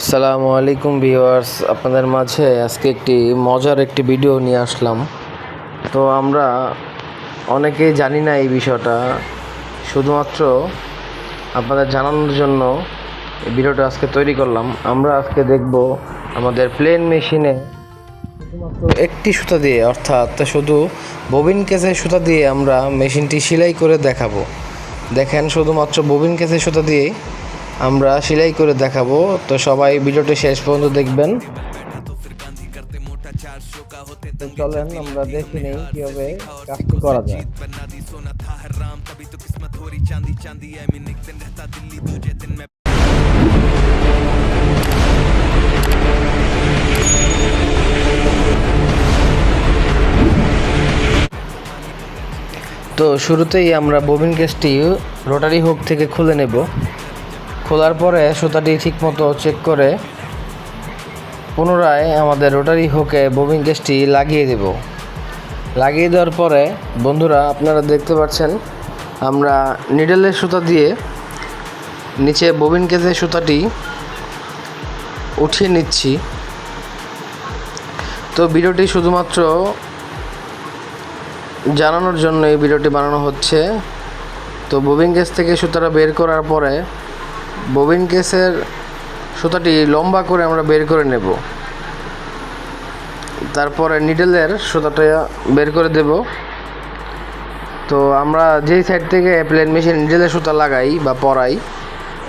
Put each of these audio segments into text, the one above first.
আসসালামু আলাইকুম ভিউয়ার্স, আপনাদের মাঝে আজকে একটি মজার একটি ভিডিও নিয়ে আসলাম। তো আমরা অনেকেই জানি না এই বিষয়টা, শুধুমাত্র আপনাদের জানানোর জন্য এই ভিডিওটা আজকে তৈরি করলাম। আমরা আজকে দেখব আমাদের প্লেন মেশিনে শুধুমাত্র একটি সুতা দিয়ে, অর্থাৎ শুধু ববিন কেসের সুতা দিয়ে আমরা মেশিনটি সেলাই করে দেখাবো। দেখেন, শুধুমাত্র ববিন কেসের সুতা দিয়ে আমরা সেলাই করে দেখাবো। তো সবাই ভিডিওটি শেষ পর্যন্ত দেখবেন। চলেন, আমরা দেখি নেই কীভাবে কাজটি করা যায়। তো শুরুতেই আমরা ববিন কেসটি রোটারি হুক থেকে খুলে নেব। খোলার পরে সুতাটি ঠিকমতো চেক করে পুনরায় আমাদের রোটারি হুকে ববিন কেসটি লাগিয়ে দেব। লাগিয়ে দেওয়ার পরে, বন্ধুরা, আপনারা দেখতে পাচ্ছেন, আমরা নিডলের সুতা দিয়ে নিচে ববিন কেসের সুতাটি উঠিয়ে নিচ্ছি। তো ভিডিওটি শুধুমাত্র জানানোর জন্য এই ভিডিওটি বানানো হচ্ছে। তো ববিন কেস থেকে সুতাটা বের করার পরে ববিন কেসের সুতাটি লম্বা করে আমরা বের করে নেব। তারপরে নিডেলের সুতাটা বের করে দেব। তো আমরা যেই সাইড থেকে প্লেন মেশিন নিডেলের সুতা লাগাই বা পরাই,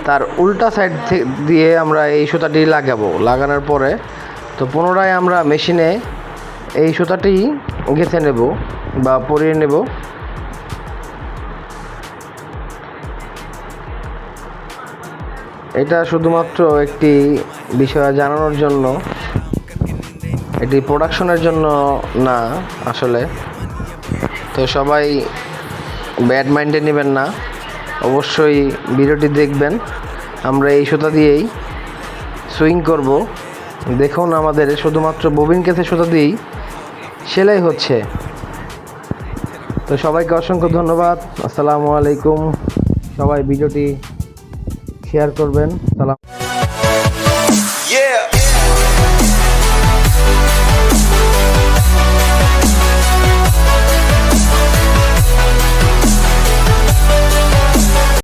তার উল্টা সাইড দিয়ে আমরা এই সুতাটি লাগাবো। লাগানোর পরে তো পুনরায় আমরা মেশিনে এই সুতাটি গেঁথে নেব বা পরিয়ে নেব। এটা শুধুমাত্র একটি বিষয় জানানোর জন্য, এটি প্রোডাকশনের জন্য না আসলে। তো সবাই ব্যাড মাইন্ডে নেবেন না, অবশ্যই ভিডিওটি দেখবেন। আমরা এই সুতা দিয়েই সুইং করব। দেখুন আমাদের শুধুমাত্র ববিন কেসে সুতা দিয়েই সেলাই হচ্ছে। তো সবাইকে অসংখ্য ধন্যবাদ। আসসালামু আলাইকুম। সবাই ভিডিওটি শেয়ার করবেন। সালাম।